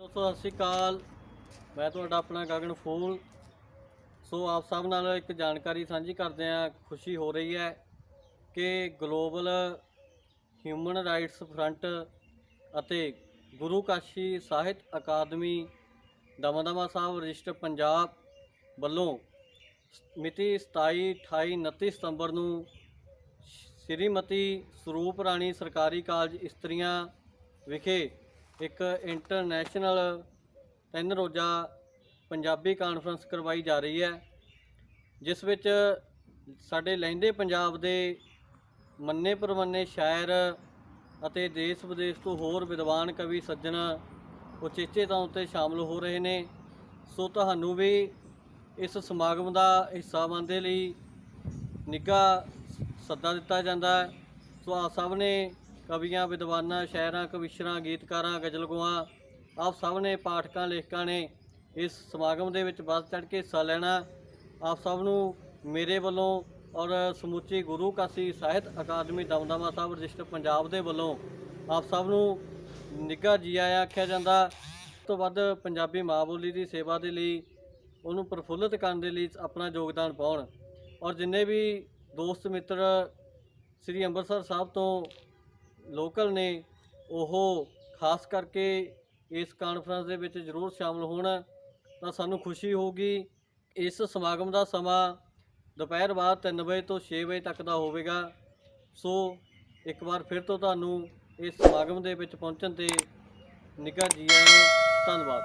ਦੋਸਤੋ, ਸਤਿ ਸ਼੍ਰੀ ਅਕਾਲ। ਮੈਂ ਤੁਹਾਡਾ ਆਪਣਾ ਗਗਨ ਫੂਲ। ਸੋ, ਆਪ ਸਭ ਨਾਲ ਇੱਕ ਜਾਣਕਾਰੀ ਸਾਂਝੀ ਕਰਦੇ ਹਾਂ। ਖੁਸ਼ੀ ਹੋ ਰਹੀ ਹੈ ਕਿ ਗਲੋਬਲ ਹਿਊਮਨ ਰਾਈਟਸ ਫਰੰਟ ਅਤੇ ਗੁਰੂ ਕਾਸ਼ੀ ਸਾਹਿਤ ਅਕਾਦਮੀ ਦਮਦਮਾ ਸਾਹਿਬ ਰਜਿਸਟਰ ਪੰਜਾਬ ਵੱਲੋਂ ਮਿਤੀ 27 28 29 ਸਤੰਬਰ ਨੂੰ ਸ਼੍ਰੀਮਤੀ ਸਰੂਪ ਰਾਣੀ ਸਰਕਾਰੀ ਕਾਲਜ ਇਸਤਰੀਆਂ ਵਿਖੇ ਇੱਕ ਇੰਟਰਨੈਸ਼ਨਲ ਤਿੰਨ ਰੋਜ਼ਾ ਪੰਜਾਬੀ ਕਾਨਫਰੰਸ ਕਰਵਾਈ ਜਾ ਰਹੀ ਹੈ, ਜਿਸ ਵਿੱਚ ਸਾਡੇ ਲਹਿੰਦੇ ਪੰਜਾਬ ਦੇ ਮੰਨੇ ਪਰਮੰਨੇ ਸ਼ਾਇਰ ਅਤੇ ਦੇਸ਼ ਵਿਦੇਸ਼ ਤੋਂ ਹੋਰ ਵਿਦਵਾਨ ਕਵੀ ਸੱਜਣ ਉਚੇਚੇ ਤੌਰ ਤੇ ਸ਼ਾਮਲ ਹੋ ਰਹੇ ਨੇ। ਸੋ ਤੁਹਾਨੂੰ ਵੀ ਇਸ ਸਮਾਗਮ ਦਾ ਹਿੱਸਾ ਬਣਦੇ ਲਈ ਨਿੱਘਾ ਸੱਦਾ ਦਿੱਤਾ ਜਾਂਦਾ ਹੈ। ਸੋ ਆਪ ਸਭ ਨੇ ਕਵੀਆਂ, ਵਿਦਵਾਨਾਂ, ਸ਼ਾਇਰਾਂ, ਕਵਿਸ਼ਰਾਂ, ਗੀਤਕਾਰਾਂ ਗਜ਼ਲਗੋਆਂ ਆਪ ਸਭ ਨੇ ਪਾਠਕਾਂ, ਲੇਖਕਾਂ ਨੇ ਇਸ ਸਮਾਗਮ ਦੇ ਵਿੱਚ ਵੱਧ ਚੜ੍ਹ ਕੇ ਹਿੱਸਾ ਲੈਣਾ। ਆਪ ਸਭ ਨੂੰ ਮੇਰੇ ਵੱਲੋਂ ਔਰ ਸਮੁੱਚੀ ਗੁਰੂ ਕਾਸ਼ੀ ਸਾਹਿਤ ਅਕਾਦਮੀ ਦਮਦਮਾ ਸਾਹਿਬ ਰਜਿਸਟਰ ਪੰਜਾਬ ਦੇ ਵੱਲੋਂ ਆਪ ਸਭ ਨੂੰ ਨਿੱਘਾ ਜੀ ਆਇਆਂ ਆਖਿਆ ਜਾਂਦਾ। ਇਸ ਤੋਂ ਵੱਧ ਪੰਜਾਬੀ ਮਾਂ ਬੋਲੀ ਦੀ ਸੇਵਾ ਦੇ ਲਈ, ਉਹਨੂੰ ਪ੍ਰਫੁੱਲਤ ਕਰਨ ਦੇ ਲਈ ਆਪਣਾ ਯੋਗਦਾਨ ਪਾਉਣ। ਔਰ ਜਿੰਨੇ ਵੀ ਦੋਸਤ ਮਿੱਤਰ ਸ੍ਰੀ ਅੰਮ੍ਰਿਤਸਰ ਸਾਹਿਬ ਤੋਂ ਲੋਕਲ ਨੇ, ਉਹ ਖਾਸ ਕਰਕੇ ਇਸ ਕਾਨਫਰੰਸ ਦੇ ਵਿੱਚ ਜ਼ਰੂਰ ਸ਼ਾਮਲ ਹੋਣ, ਤਾਂ ਸਾਨੂੰ ਖੁਸ਼ੀ ਹੋਊਗੀ। ਇਸ ਸਮਾਗਮ ਦਾ ਸਮਾਂ ਦੁਪਹਿਰ ਬਾਅਦ 3 ਵਜੇ ਤੋਂ 6 ਵਜੇ ਤੱਕ ਦਾ ਹੋਵੇਗਾ। ਸੋ ਇੱਕ ਵਾਰ ਫਿਰ ਤੋਂ ਤੁਹਾਨੂੰ ਇਸ ਸਮਾਗਮ ਦੇ ਵਿੱਚ ਪਹੁੰਚਣ ਤੇ ਨਿੱਘਾ ਜੀ ਆਇਆਂ ਧੰਨਵਾਦ।